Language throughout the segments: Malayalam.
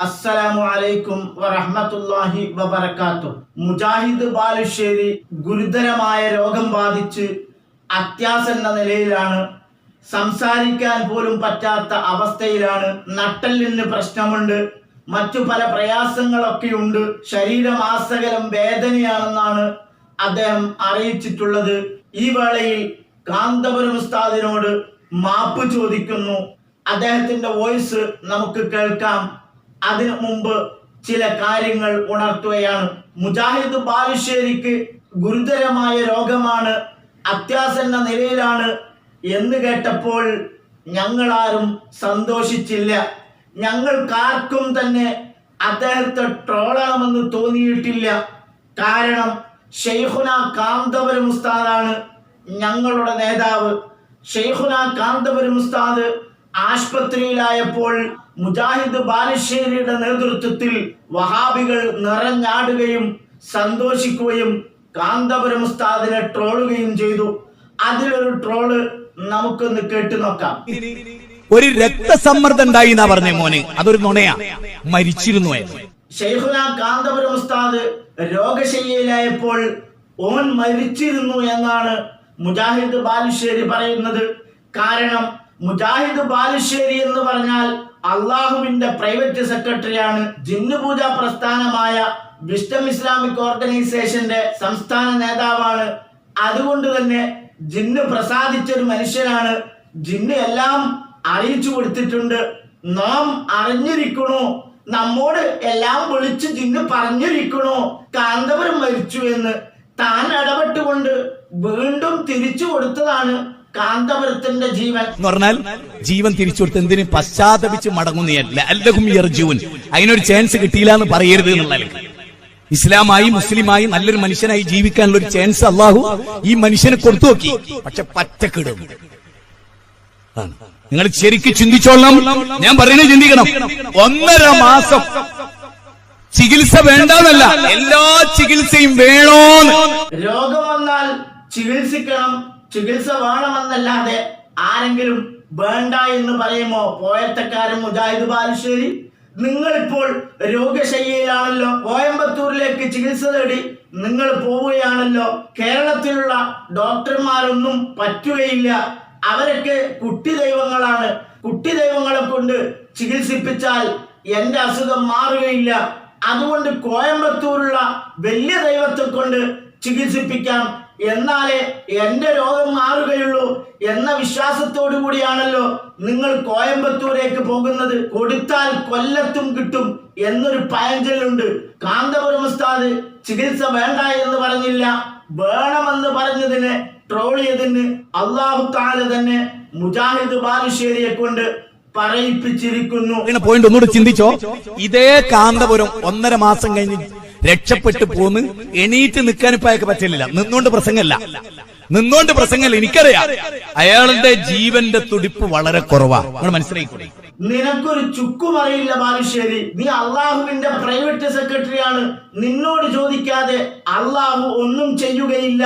അസ്സലാമു അലൈക്കും വറഹ്മത്തുള്ളാഹി വബറകാതുഹു. മുജാഹിദ് ബാലുശ്ശേരി ഗുരുതരമായ രോഗം ബാധിച്ച് അത്യാസന്ന നിലയിലാണ്. സംസാരിക്കാൻ പോലും പറ്റാത്ത അവസ്ഥയിലാണ്. നട്ടലിന് പ്രശ്നമുണ്ട്. മറ്റു പല പ്രയാസങ്ങളൊക്കെയുണ്ട്. ശരീരമാസകലം വേദനയാണെന്നാണ് അദ്ദേഹം അറിയിച്ചിട്ടുള്ളത്. ഈ വേളയിൽ കാന്തപുരം ഉസ്താദിനോട് മാപ്പ് ചോദിക്കുന്നു. അദ്ദേഹത്തിന്റെ വോയിസ് നമുക്ക് കേൾക്കാം. അതിനു മുമ്പ് ചില കാര്യങ്ങൾ ഉണർത്തുകയാണ്. മുജാഹിദ് ബാലുശ്ശേരിക്ക് ഗുരുതരമായ രോഗമാണ് അത്യാസന്ന നിലയിലാണ് എന്ന് കേട്ടപ്പോൾ ഞങ്ങളാരും സന്തോഷിച്ചില്ല. ഞങ്ങൾക്കാർക്കും തന്നെ അദ്ദേഹത്തെ ട്രോളണമെന്ന് തോന്നിയിട്ടില്ല. കാരണം ഷെയ്ഖുന കാന്തപുരം ഉസ്താദാണ് ഞങ്ങളുടെ നേതാവ്. ഷെയ്ഖുന കാന്തപുരം ഉസ്താദ് ആശുപത്രിയിലായപ്പോൾ മുജാഹിദ് ബാലുശ്ശേരിയുടെ നേതൃത്വത്തിൽ വഹാബികൾ നിറഞ്ഞാടുകയും സന്തോഷിക്കുകയും കാന്തപുരം ഉസ്താദിനെ ട്രോളുകയും ചെയ്തു. അതിലൊരു ട്രോൾ നമുക്കൊന്ന് കേട്ടു നോക്കാം. ഒരു രക്തസമ്മർദ്ദം ഉണ്ടായി എന്നാ പറഞ്ഞ മോനെ. അതൊരു നുണയാ. മരിച്ചിരുന്നു ഷെയ്ഖുല ഷെയ്ഖുന കാന്തപുരം ഉസ്താദ് രോഗശയ്യയിലായപ്പോൾ ഓൻ മരിച്ചിരുന്നു എന്നാണ് മുജാഹിദ് ബാലുശ്ശേരി പറയുന്നത്. കാരണം മുജാഹിദ് ബാലുശ്ശേരി എന്ന് പറഞ്ഞാൽ അള്ളാഹുവിന്റെ പ്രൈവറ്റ് സെക്രട്ടറിയാണ്. ജിന്നുപൂജ പ്രസ്ഥാനമായ വിസ്റ്റം ഇസ്ലാമിക് ഓർഗനൈസേഷന്റെ സംസ്ഥാന നേതാവാണ്. അതുകൊണ്ട് തന്നെ ജിന്ന് പ്രസാദിച്ച ഒരു മനുഷ്യനാണ്. ജിന്ന് എല്ലാം അറിയിച്ചു കൊടുത്തിട്ടുണ്ട്. നാം അറിഞ്ഞിരിക്കണോ. നമ്മോട് എല്ലാം വിളിച്ച് ജിന്ന് പറഞ്ഞിരിക്കണോ. കാന്തപുരം മരിച്ചു എന്ന്. താൻ ഇടപെട്ടുകൊണ്ട് വീണ്ടും തിരിച്ചു കൊടുത്തതാണ്. കാന്തപുരത്തിന്റെ ജീവൻ. എന്ന് പറഞ്ഞാൽ ജീവൻ തിരിച്ചു കൊടുത്ത് എന്തിന് പശ്ചാത്തപിച്ച് മടങ്ങുന്നതല്ല അതിനൊരു ചാൻസ് കിട്ടിയില്ല എന്ന് പറയരുത് എന്നുള്ള ഇസ്ലാമായി മുസ്ലിമായി നല്ലൊരു മനുഷ്യനായി ജീവിക്കാനുള്ള ഒരു ചാൻസ് അള്ളാഹു ഈ മനുഷ്യനെ കൊടുത്തു നോക്കി. പക്ഷെ പച്ചക്കിടും. ആണ്. നിങ്ങൾ ശരിക്കും ചിന്തിച്ചോളണം. ഞാൻ പറയുന്നത് ചിന്തിക്കണം. ഒന്നര മാസം ചികിത്സ വേണ്ടെന്നല്ല എല്ലാ ചികിത്സയും വേണോന്ന്. രോഗം വന്നാൽ ചികിത്സിക്കണം. ചികിത്സ വേണമെന്നല്ലാതെ ആരെങ്കിലും വേണ്ട എന്ന് പറയുമോ? പോയത്തക്കാരൻ മുജാഹിദ് ബാലുശ്ശേരി നിങ്ങളിപ്പോൾ രോഗശയ്യയിലാണല്ലോ കോയമ്പത്തൂരിലേക്ക് ചികിത്സ തേടി നിങ്ങൾ പോവുകയാണല്ലോ കേരളത്തിലുള്ള ഡോക്ടർമാരൊന്നും പറ്റുകയില്ല. അവരൊക്കെ കുട്ടി ദൈവങ്ങളാണ്. കുട്ടി ദൈവങ്ങളെ കൊണ്ട് ചികിത്സിപ്പിച്ചാൽ എന്റെ അസുഖം മാറുകയില്ല. അതുകൊണ്ട് കോയമ്പത്തൂരുള്ള വലിയ ദൈവത്തെ കൊണ്ട് ചികിത്സിപ്പിക്കാം. എന്നാലേ എന്റെ രോഗം മാറുകയുള്ളൂ എന്ന വിശ്വാസത്തോടു കൂടിയാണല്ലോ നിങ്ങൾ കോയമ്പത്തൂരേക്ക് പോകുന്നത്. കൊടുത്താൽ കൊല്ലത്തും കിട്ടും എന്നൊരു പഴഞ്ചൊല്ലുണ്ട്. കാന്തപുരം ഉസ്താദ് ചികിത്സ വേണ്ട എന്ന് പറഞ്ഞില്ല. വേണമെന്ന് പറഞ്ഞതിന് ട്രോൾ ട്രോളിയതിന് അള്ളാഹു താല തന്നെ മുജാഹിദ് ബാലുശ്ശേരിയെ കൊണ്ട് പറയിപ്പിച്ചിരിക്കുന്നു. പോയിന്റ് ഒന്നുകൂടി ചിന്തിച്ചോ? ഇതേ കാന്തപുരം ഒന്നര മാസം കഴിഞ്ഞ് രക്ഷപ്പെട്ടു പോന്ന് എണീറ്റ് നിൽക്കാൻ ഇപ്പൊ പറ്റില്ല നിന്നോണ്ട് പ്രസംഗമല്ല. നിന്നോണ്ട് പ്രസംഗമല്ല എനിക്കറിയാം. അയാളുടെ ജീവന്റെ തുടിപ്പ് വളരെ കുറവാ. നിങ്ങൾ മനസ്സിലായിക്കൂടെ നിനക്കൊരു ചുക്കും അറിയില്ല ബാലുശ്ശേരി. നീ അള്ളാഹുവിന്റെ പ്രൈവറ്റ് സെക്രട്ടറി ആണ് നിന്നോട് ചോദിക്കാതെ അള്ളാഹു ഒന്നും ചെയ്യുകയില്ല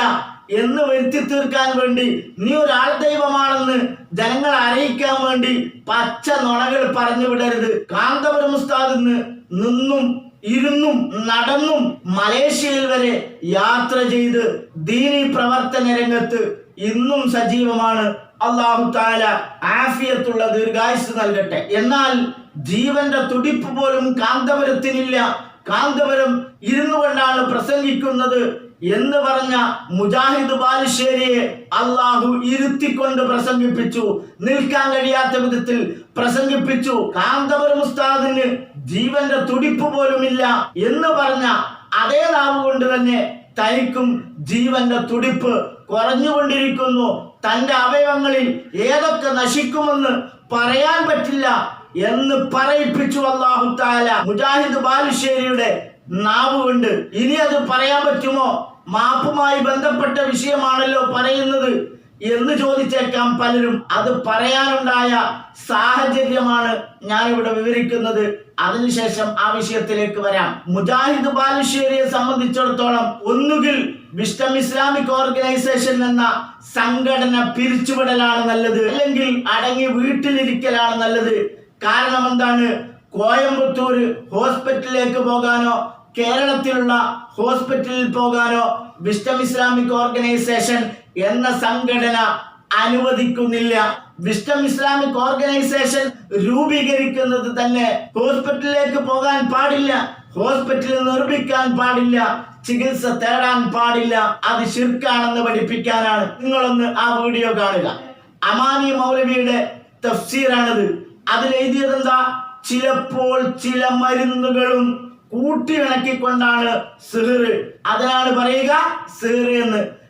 എന്ന് വരുത്തി തീർക്കാൻ വേണ്ടി നീ ഒരാൾ ദൈവമാണെന്ന് ജനങ്ങളെ അറിയിക്കാൻ വേണ്ടി പച്ച നുണകൾ പറഞ്ഞു വിടരുത്. കാന്തപുരം ഉസ്താദിന്ന് നിന്നും ഇരുന്നും നടന്നും മലേഷ്യയിൽ വരെ യാത്ര ചെയ്ത് ദീനി പ്രവർത്തന രംഗത്ത് ഇന്നും സജീവമാണ്. അള്ളാഹു താല ആഫിയത്തുള്ള ദീർഘായുസ് നൽകട്ടെ. എന്നാൽ ജീവന്റെ തുടിപ്പ് പോലും കാന്തപുരത്തിനില്ല. കാന്തപുരം ഇരുന്നു കൊണ്ടാണ് പ്രസംഗിക്കുന്നത് എന്ന് പറഞ്ഞ മുജാഹിദ് ബാലുശ്ശേരിയെ അള്ളാഹു ഇരുത്തിക്കൊണ്ട് പ്രസംഗിപ്പിച്ചു. നിൽക്കാൻ കഴിയാത്ത വിധത്തിൽ പ്രസംഗിപ്പിച്ചു. കാന്തപുരം ഉസ്താദിന് ജീവന്റെ തുടിപ്പ് പോലുമില്ല എന്ന് പറഞ്ഞ അതേ നാവ് കൊണ്ട് തന്നെ തനിക്കും ജീവന്റെ തുടിപ്പ് കുറഞ്ഞുകൊണ്ടിരിക്കുന്നു. തന്റെ അവയവങ്ങളിൽ ഏതൊക്കെ നശിക്കുമെന്ന് പറയാൻ പറ്റില്ല എന്ന് പറയിപ്പിച്ചു അള്ളാഹു താല മുജാഹിദ് ബാലുശ്ശേരിയുടെ നാവ് കൊണ്ട്. ഇനി അത് പറയാൻ പറ്റുമോ? മാപ്പുമായി ബന്ധപ്പെട്ട വിഷയമാണല്ലോ പറയുന്നത്. എന്ന് ചോദിച്ചേക്കാം പലരും. അത് പറയാനുണ്ടായ സാഹചര്യമാണ് ഞാനിവിടെ വിവരിക്കുന്നത്. അതിനുശേഷം ആ വിഷയത്തിലേക്ക് വരാം. മുജാഹിദ് ബാലുശ്ശേരിയെ സംബന്ധിച്ചിടത്തോളം ഒന്നുകിൽ വിസ്റ്റം ഇസ്ലാമിക് ഓർഗനൈസേഷൻ എന്ന സംഘടന പിരിച്ചുവിടലാണ് നല്ലത്. അല്ലെങ്കിൽ അടങ്ങി വീട്ടിലിരിക്കലാണ് നല്ലത്. കാരണം എന്താണ്? കോയമ്പത്തൂർ ഹോസ്പിറ്റലിലേക്ക് പോകാനോ കേരളത്തിലുള്ള ഹോസ്പിറ്റലിൽ പോകാനോ വിസ്റ്റം ഇസ്ലാമിക് ഓർഗനൈസേഷൻ എന്ന സംഘടന അനുവദിക്കുന്നില്ല. വിസ്റ്റം ഇസ്ലാമിക് ഓർഗനൈസേഷൻ രൂപീകരിക്കുന്നത് തന്നെ ഹോസ്പിറ്റലിലേക്ക് പോകാൻ പാടില്ല. ഹോസ്പിറ്റലിൽ നിർമ്മിക്കാൻ പാടില്ല. ചികിത്സ തേടാൻ പാടില്ല. അത് ശിർക്കാണെന്ന് പഠിപ്പിക്കാനാണ്. നിങ്ങളൊന്ന് ആ വീഡിയോ കാണുക. അമാനി മൗലവിയുടെ തഫ്സീറാണിത്. അതിലെഴുതിയതെന്താ? ചിലപ്പോൾ ചില മരുന്നുകളും കൂട്ടിയിണക്കിക്കൊണ്ടാണ് സിഹിറ്. അതിനാണ് പറയുക സിഹിറ് എന്ന്.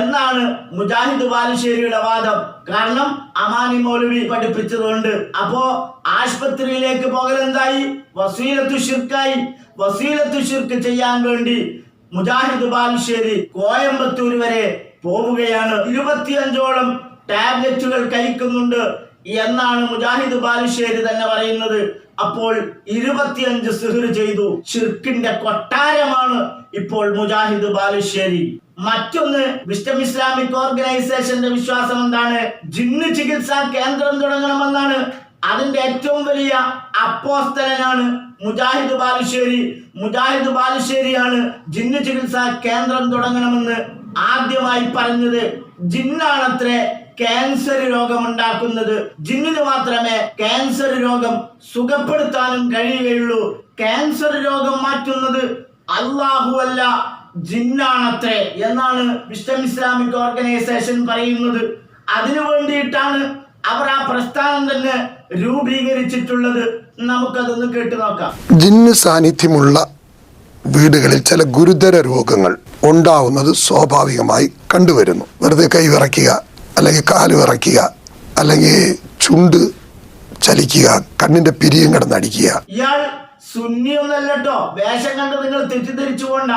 എന്നാണ് മുജാഹിദ് ബാലുശ്ശേരിയുടെ വാദം. കാരണം അമാനി മൗലവി പഠിപ്പിച്ചതുകൊണ്ട്. അപ്പോ ആശുപത്രിയിലേക്ക് പോകൽ എന്തായി? വസീലത്തു ഷിർക്കായി വസീലത്തു ഷിർക്ക് ചെയ്യാൻ വേണ്ടി മുജാഹിദ് ബാലുശ്ശേരി കോയമ്പത്തൂർ വരെ പോവുകയാണ്. ഇരുപത്തിയഞ്ചോളം ടാബ്ലറ്റുകൾ കഴിക്കുന്നുണ്ട് എന്നാണ് മുജാഹിദ് ബാലുശ്ശേരി തന്നെ പറയുന്നത്. അപ്പോൾ ഇരുപത്തിയഞ്ച് സിഹിർ ചെയ്തു. ഷിർക്കിന്റെ കൊട്ടാരമാണ് ഇപ്പോൾ മുജാഹിദ് ബാലുശ്ശേരി. മറ്റൊന്ന് വിസ്റ്റം ഇസ്ലാമിക് ഓർഗനൈസേഷന്റെ വിശ്വാസം എന്താണ്? ജിന്ന് ചികിത്സാ കേന്ദ്രം തുടങ്ങണമെന്നാണ്. അതിന്റെ ഏറ്റവും വലിയ അപ്പോസ്തലനാണ് മുജാഹിദ് ബാലുശ്ശേരി. മുജാഹിദ് ബാലുശ്ശേരിയാണ് ജിന്ന് ചികിത്സാ കേന്ദ്രം തുടങ്ങണമെന്ന് ആദ്യമായി പറഞ്ഞത്. ജിന്നാണത്രേ. ക്യാൻസർ രോഗം ഉണ്ടാക്കുന്നത് ജിന്നിന് മാത്രമേ ക്യാൻസർ രോഗം സുഖപ്പെടുത്താനും കഴിയുകയുള്ളൂ. ക്യാൻസർ രോഗം മാറ്റുന്നത് അല്ലാഹു അല്ല ജിന്നാണത്രേ എന്നാണ് വിസ്റ്റം ഇസ്ലാമിക് ഓർഗനൈസേഷൻ പറയുന്നത്. അതിനു വേണ്ടിയിട്ടാണ് അവർ ആ പ്രസ്ഥാനം തന്നെ രൂപീകരിച്ചിട്ടുള്ളത്. നമുക്കതൊന്ന് കേട്ടു നോക്കാം. ജിന്ന് സാന്നിധ്യമുള്ള വീടുകളിൽ ചില ഗുരുതര രോഗങ്ങൾ ഉണ്ടാവുന്നത് സ്വാഭാവികമായി കണ്ടുവരുന്നു. വെറുതെ കൈ വിറയ്ക്കുക അല്ലെങ്കിൽ കാൽ വിറയ്ക്കുക അല്ലെങ്കിൽ ചുണ്ട് ചലിക്കുക കണ്ണിന്റെ പിരിയും കിടന്നടിക്കുക ഇയാൾ സുന്നിയൊന്നല്ലോ വേഷം കണ്ട് നിങ്ങൾ തെറ്റിദ്ധരിച്ചു കൊണ്ട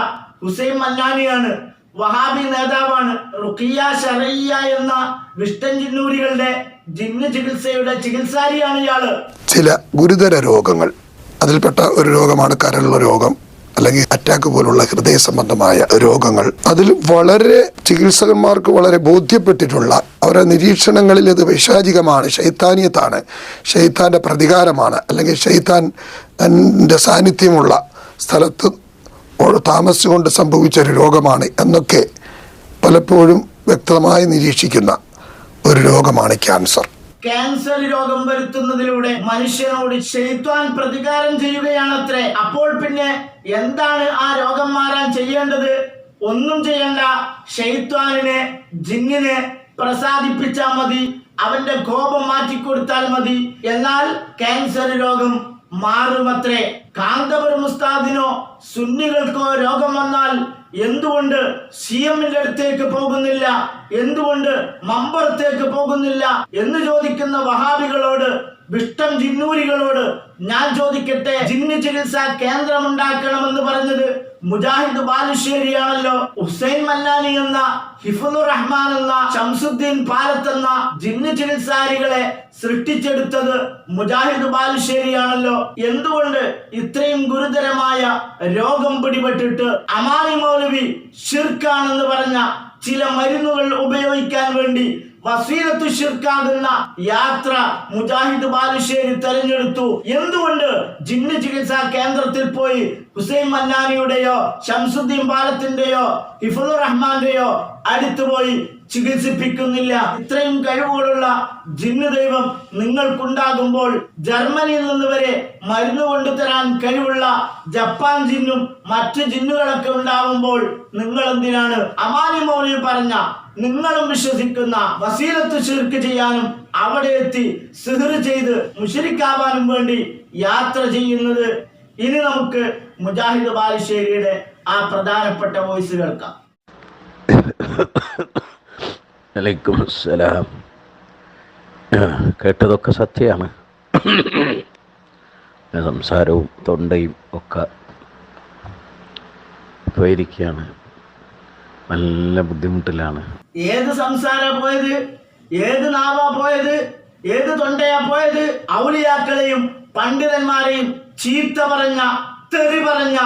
ഹുസൈൻ മന്നാനിയാണ്. വഹാബി നേതാവാണ്. റുഖിയ ഷറയ്യ എന്ന വിഷ്ടൻ ജിന്നൂരികളുടെ ജിന്ന് ചികിത്സയുടെ ചികിത്സാരിയാണ് ഇയാൾ. ചില ഗുരുതര രോഗങ്ങൾ. അതിൽപ്പെട്ട ഒരു രോഗമാണ് കരളുള്ള രോഗം. അല്ലെങ്കിൽ അറ്റാക്ക് പോലുള്ള ഹൃദയ സംബന്ധമായ രോഗങ്ങൾ. അതിൽ വളരെ ചികിത്സകന്മാർക്ക് വളരെ ബോധ്യപ്പെട്ടിട്ടുള്ള അവരുടെ നിരീക്ഷണങ്ങളിൽ ഇത് വൈശാചികമാണ് ശൈത്താനിയത്താണ്. ശൈത്താന്റെ പ്രതികാരമാണ്. അല്ലെങ്കിൽ ഷെയ്ത്താൻ എന്റെ സാന്നിധ്യമുള്ള സ്ഥലത്ത് താമസിച്ചുകൊണ്ട് സംഭവിച്ച ഒരു രോഗമാണ് എന്നൊക്കെ പലപ്പോഴും വ്യക്തമായി നിരീക്ഷിക്കുന്ന ഒരു രോഗമാണ് ക്യാൻസർ. ക്യാൻസർ രോഗം വരുത്തുന്നതിലൂടെ മനുഷ്യനോട് ഷെയ്ത്വാൻ പ്രതികാരം ചെയ്യുകയാണത്രേ. അപ്പോൾ പിന്നെ എന്താണ് ആ രോഗം മാറാൻ ചെയ്യേണ്ടത്? ഒന്നും ചെയ്യണ്ട. ഷെയ്ത്വാനിനെ ജിന്നിനെ പ്രസാദിപ്പിച്ചാൽ മതി. അവന്റെ കോപം മാറ്റിക്കൊടുത്താൽ മതി. എന്നാൽ ക്യാൻസർ രോഗം മാറുമത്രേ? കാന്തപുരം ഉസ്താദിനോ സുന്നികൾക്കോ രോഗം വന്നാൽ എന്തുകൊണ്ട് സി എമ്മിന്റെ അടുത്തേക്ക് പോകുന്നില്ല? എന്തുകൊണ്ട് മമ്പറത്തേക്ക് പോകുന്നില്ല? എന്ന് ചോദിക്കുന്ന വഹാബികളോട് വിഷ്ടം ജിന്നൂരികളോട് ഞാൻ ചോദിക്കട്ടെ? ജിന്ന് ചികിത്സാ കേന്ദ്രം ഉണ്ടാക്കണമെന്ന് പറഞ്ഞത് മുജാഹിദ് ബാലുശ്ശേരിയാണല്ലോ. ഹുസൈൻ മല്ലാനി എന്ന ഹിഫുദുർ റഹ്മാൻ എന്ന ഷംസുദ്ദീൻ പാലത്ത് എന്ന ജിന്ന് ചികിത്സാരികളെ സൃഷ്ടിച്ചെടുത്തത് മുജാഹിദ് ബാലുശ്ശേരിയാണല്ലോ. എന്തുകൊണ്ട് ഇത്രയും ഗുരുതരമായ രോഗം പിടിപെട്ടിട്ട് അമാനി മൗലവി ഷിർക്കാണെന്ന് പറഞ്ഞ ചില മരുന്നുകൾ ഉപയോഗിക്കാൻ വേണ്ടി വസീലത്തു ഷിർക്കാകുന്ന യാത്ര മുജാഹിദ് ബാലുശ്ശേരി തെരഞ്ഞെടുത്തു. എന്തുകൊണ്ട് ജിന്ന് ചികിത്സാ കേന്ദ്രത്തിൽ പോയി ഹുസൈൻ മന്നാനിയുടെയോ ഷംസുദ്ദീൻ പാലത്തിന്റെയോ ഹിഫുർ റഹ്മാന്റെയോ അടുത്ത് പോയി ചികിത്സിപ്പിക്കുന്നില്ല. ഇത്രയും കഴിവുകളുള്ള ജിന്നു ദൈവം നിങ്ങൾക്കുണ്ടാകുമ്പോൾ ജർമ്മനിയിൽ നിന്ന് വരെ മരുന്ന് കൊണ്ടുതരാൻ കഴിവുള്ള ജപ്പാൻ ജിന്നും മറ്റു ജിന്നുകളൊക്കെ ഉണ്ടാകുമ്പോൾ നിങ്ങൾ എന്തിനാണ് അമാനി മൗലി പറഞ്ഞ നിങ്ങളും വിശ്വസിക്കുന്ന വസീലത്ത് ശിർക്ക് ചെയ്യാനും അവിടെ എത്തി സിഹർ ചെയ്ത് മുഷരിക്കാവാനും വേണ്ടി യാത്ര ചെയ്യുന്നത്. ഇനി നമുക്ക് മുജാഹിദ് ബാലുശ്ശേരിയുടെ ആ പ്രധാനപ്പെട്ട വോയിസ് കേൾക്കാം. വലൈക്കും അസ്സലാം. കേട്ടതൊക്കെ സത്യമാണ്. സംസാരവും തൊണ്ടയും ഒക്കെ പോയിരിക്കുകയാണ് നല്ല ബുദ്ധിമുട്ടിലാണ്. ഏത് സംസാര പോയത്? ഏത് നാവ പോയത്? ഏത് തൊണ്ടയാ പോയത്? ഔലിയാക്കളെയും പണ്ഡിതന്മാരെയും ചീത്ത പറഞ്ഞ തെറി പറഞ്ഞ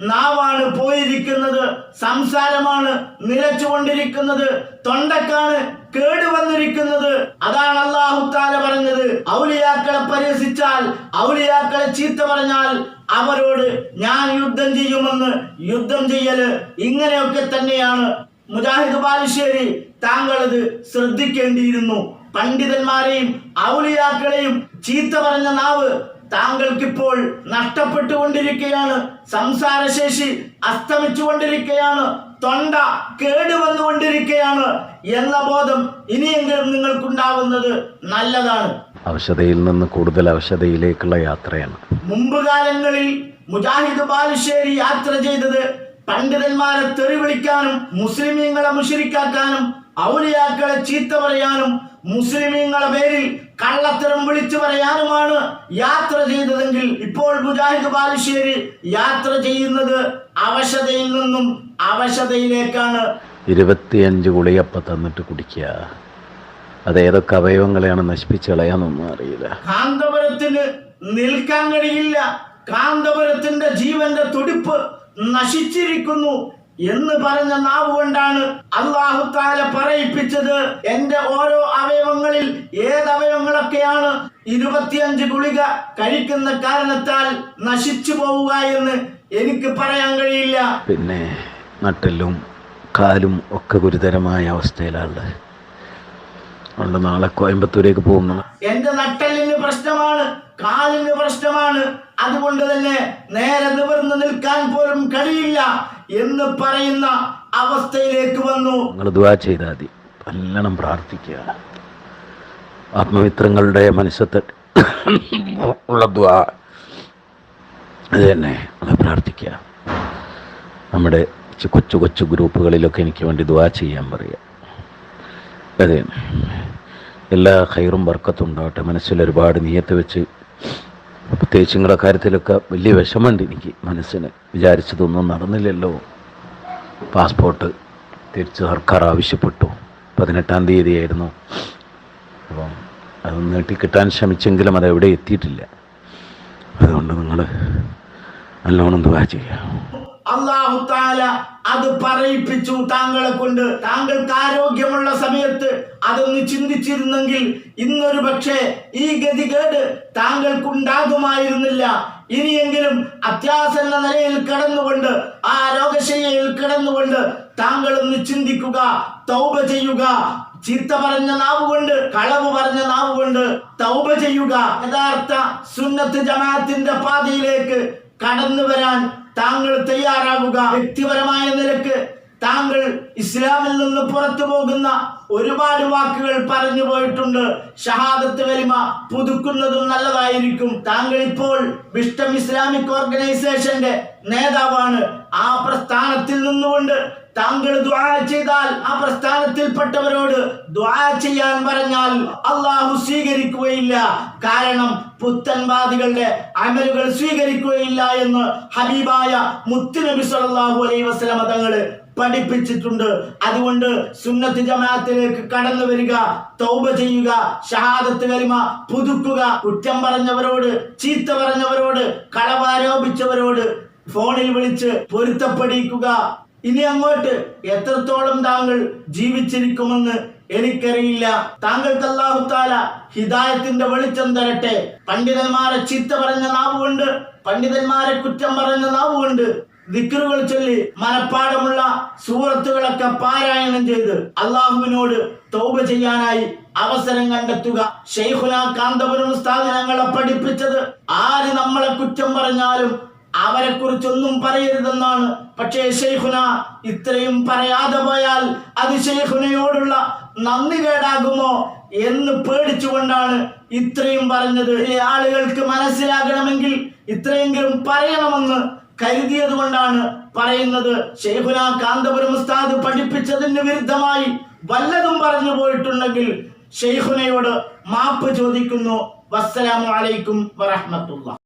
നാവാണ് പോയിരിക്കുന്നത് സംസാരമാണ് നിലച്ചുകൊണ്ടിരിക്കുന്നത് തൊണ്ടക്കാണ് കേടുവന്നിരിക്കുന്നത്. അതാണ് അള്ളാഹുത്താല പറഞ്ഞത്. ഔലിയാക്കളെ പരിഹസിച്ചാൽ ഔലിയാക്കളെ ചീത്ത പറഞ്ഞാൽ അവരോട് ഞാൻ യുദ്ധം ചെയ്യുമെന്ന് യുദ്ധം ചെയ്യൽ ഇങ്ങനെയൊക്കെ തന്നെയാണ്. മുജാഹിദ് ബാലുശ്ശേരി താങ്കൾ ഇത് ശ്രദ്ധിക്കേണ്ടിയിരുന്നു. പണ്ഡിതന്മാരെയും ഔലിയാക്കളെയും ചീത്ത പറഞ്ഞ നാവ് താങ്കൾക്കിപ്പോൾ നഷ്ടപ്പെട്ടുകൊണ്ടിരിക്കുകയാണ് സംസാരശേഷി അസ്തമിച്ചുകൊണ്ടിരിക്കുകയാണ് തൊണ്ട കേടുവന്നുകൊണ്ടിരിക്കുകയാണ് എന്ന ബോധം ഇനിയെങ്കിലും നിങ്ങൾക്കുണ്ടാവുന്നത് നല്ലതാണ്. ഔഷധയിൽ നിന്ന് കൂടുതൽ ഔഷധയിലേക്കുള്ള യാത്രയാണ്. മുമ്പ് കാലങ്ങളിൽ മുജാഹിദ് ബാലുശ്ശേരി യാത്ര ചെയ്തത് പണ്ഡിതന്മാരെ തെറി വിളിക്കാനും മുസ്ലിമീങ്ങളെ മുഷരിക്കാക്കാനും ഔലിയാക്കളെ ചീത്ത പറയാനും മുസ്ലിമീങ്ങളെ പേരിൽ കള്ളത്തരം വിളിച്ചു പറയാനുമാണ് യാത്ര ചെയ്തതെങ്കിൽ ഇപ്പോൾ മുജാഹിദ് ബാലുശ്ശേരി യാത്ര ചെയ്യുന്നത് അവശതയിൽ നിന്നും അവശതയിലേക്കാണ്. ഇരുപത്തിയഞ്ച് കുളിയപ്പ തന്നിട്ട് കുടിക്കുക. അതേതൊക്കെ അവയവങ്ങളെയാണ് നശിപ്പിച്ചു കളയാന്നൊന്നും അറിയില്ല. കാന്തപുരത്തിന് നിൽക്കാൻ കഴിയില്ല. കാന്തപുരത്തിന്റെ ജീവന്റെ തുടിപ്പ് നശിച്ചിരിക്കുന്നു. എന്ന് പറഞ്ഞ നാവ് കൊണ്ടാണ് അള്ളാഹു താല പറയിപ്പിച്ചത്. എന്റെ ഓരോ അവയവങ്ങളിൽ ഏത് അവയവങ്ങളൊക്കെയാണ് ഇരുപത്തിയഞ്ച് ഗുളിക കഴിക്കുന്ന കാരണത്താൽ നശിച്ചു പോവുക എന്ന് എനിക്ക് പറയാൻ കഴിയില്ല. പിന്നെ നട്ടെല്ലും കാലും ഒക്കെ ഗുരുതരമായ അവസ്ഥയിലാണ് അതുകൊണ്ട് നാളെ കോയമ്പത്തൂരേക്ക് പോകുന്നു. എന്റെ നട്ടലിന് പ്രശ്നമാണ് കാലിന് പ്രശ്നമാണ്. അതുകൊണ്ട് തന്നെ നേരെ നിവർന്ന് നിൽക്കാൻ പോലും കഴിയില്ല. എന്ന് പറയുന്ന അവസ്ഥയിലേക്ക് വന്നു. നിങ്ങൾ ദുവാ ചെയ്താൽ മതി. നല്ലോണം പ്രാർത്ഥിക്കുക. ആത്മമിത്രങ്ങളുടെ മനസ്സത്തെ ഉള്ള ദ്വാ അത് തന്നെ നമ്മൾ പ്രാർത്ഥിക്കുക. നമ്മുടെ കൊച്ചു കൊച്ചു ഗ്രൂപ്പുകളിലൊക്കെ എനിക്ക് വേണ്ടി ദുവാ ചെയ്യാൻ പറയുക അതെ എല്ലാ ഹൈറും വർക്കത്തും ഉണ്ടാവട്ടെ. മനസ്സിൽ ഒരുപാട് നീയത്ത് വെച്ച് പ്രത്യേകിച്ച് നിങ്ങളുടെ കാര്യത്തിലൊക്കെ വലിയ വിഷമമുണ്ട് എനിക്ക് മനസ്സിന്. വിചാരിച്ചതൊന്നും നടന്നില്ലല്ലോ. പാസ്പോർട്ട് തിരിച്ച് സർക്കാർ ആവശ്യപ്പെട്ടു. പതിനെട്ടാം തീയതിയായിരുന്നു. അപ്പം അത് നീട്ടി കിട്ടാൻ ശ്രമിച്ചെങ്കിലും അത് എവിടെ എത്തിയിട്ടില്ല. അതുകൊണ്ട് നിങ്ങൾ നല്ലോണം ദുവാ ചെയ്യുക. അള്ളാഹു താല അത് പറയിപ്പിച്ചു താങ്കളെ കൊണ്ട്. താങ്കൾക്ക് ആരോഗ്യമുള്ള സമയത്ത് അതൊന്ന് ചിന്തിച്ചിരുന്നെങ്കിൽ ഇന്നൊരു പക്ഷേ ഈ ഗതികേട് താങ്കൾക്കുണ്ടാകുമായിരുന്നില്ല. ഇനിയെങ്കിലും അത്യാസന്ന നിലയിൽ കിടന്നുകൊണ്ട് ആ രോഗശയ്യയിൽ കിടന്നുകൊണ്ട് താങ്കൾ ഒന്ന് ചിന്തിക്കുക തൗബ ചെയ്യുക. ചീത്ത പറഞ്ഞ നാവ് കൊണ്ട് കളവ് പറഞ്ഞ നാവ് കൊണ്ട് തൗബ ചെയ്യുക. യഥാർത്ഥ സുന്നത്ത് ജമാഅത്തിന്റെ പാതയിലേക്ക് കടന്നു വരാൻ താങ്കൾ തയ്യാറാകുക വ്യക്തിപരമായ നിലയ്ക്ക് താങ്കൾ ഇസ്ലാമിൽ നിന്ന് പുറത്തു പോകുന്ന ഒരുപാട് വാക്കുകൾ പറഞ്ഞു പോയിട്ടുണ്ട്. ഷഹാദത്ത് വലിമ പുതുക്കുന്നതും നല്ലതായിരിക്കും. താങ്കൾ ഇപ്പോൾ വിഷ്ടം ഇസ്ലാമിക് ഓർഗനൈസേഷന്റെ നേതാവാണ്. ആ പ്രസ്ഥാനത്തിൽ നിന്നുകൊണ്ട് താങ്കൾ ദ്വാ ചെയ്താൽ ആ പ്രസ്ഥാനത്തിൽപ്പെട്ടവരോട് ദ്വാ ചെയ്യാൻ പറഞ്ഞാൽ അള്ളാഹു സ്വീകരിക്കുകയില്ല. കാരണം പുത്തൻവാദികളുടെ അമലുകൾ സ്വീകരിക്കുകയില്ല എന്ന് ഹബീബായ മുത്തുനബി സല്ലല്ലാഹു അലൈ വസല്ലമ തങ്ങൾ പഠിപ്പിച്ചിട്ടുണ്ട്. അതുകൊണ്ട് സുന്നത്ത് ജമാഅത്തിലേക്ക് കടന്നു വരിക തൗബ ചെയ്യുക ഷഹാദത്ത് കലിമ പുതുക്കുക കുറ്റം പറഞ്ഞവരോട് ചീത്ത പറഞ്ഞവരോട് കളവാരോപിച്ചവരോട് ഫോണിൽ വിളിച്ച് പൊരുത്തപ്പെടിക്കുക. ഇനി അങ്ങോട്ട് എത്രത്തോളം താങ്കൾ ജീവിച്ചിരിക്കുമെന്ന് എനിക്കറിയില്ല. താങ്കൾക്ക് അല്ലാഹു താല ഹിദായത്തിന്റെ വെളിച്ചം തരട്ടെ. പണ്ഡിതന്മാരെ ചീത്ത പറഞ്ഞ നാവുകൊണ്ട് പണ്ഡിതന്മാരെ കുറ്റം പറഞ്ഞ നാവുകൊണ്ട് ദിക്കറുകൾ ചൊല്ലി മനപ്പാടമുള്ള സൂറത്തുകളൊക്കെ പാരായണം ചെയ്ത് അള്ളാഹുവിനോട് തൗബ ചെയ്യാനായി അവസരം കണ്ടെത്തുക. ഷെയ്ഖുന കാന്തപുരം സ്ഥാപനങ്ങളെ പഠിപ്പിച്ചത് ആര് നമ്മളെ കുറ്റം പറഞ്ഞാലും അവരെ കുറിച്ചൊന്നും പറയരുതെന്നാണ്. പക്ഷേ ഷെയ്ഖുന ഇത്രയും പറയാതെ പോയാൽ അത് ഷെയ്ഖുനയോടുള്ള നന്ദി കേടാകുമോ എന്ന് പേടിച്ചുകൊണ്ടാണ് ഇത്രയും പറഞ്ഞത്. ഈ ആളുകൾക്ക് മനസ്സിലാകണമെങ്കിൽ ഇത്രയെങ്കിലും പറയണമെന്ന് കരുതിയത് കൊണ്ടാണ് പറയുന്നത്. ഷെയ്ഖുന കാന്തപുരം ഉസ്താദ് പഠിപ്പിച്ചതിന് വിരുദ്ധമായി വല്ലതും പറഞ്ഞു പോയിട്ടുണ്ടെങ്കിൽ ഷെയ്ഖുനയോട് മാപ്പ് ചോദിക്കുന്നു. വസ്സലാമലൈക്കും വറഹമത്തുള്ള.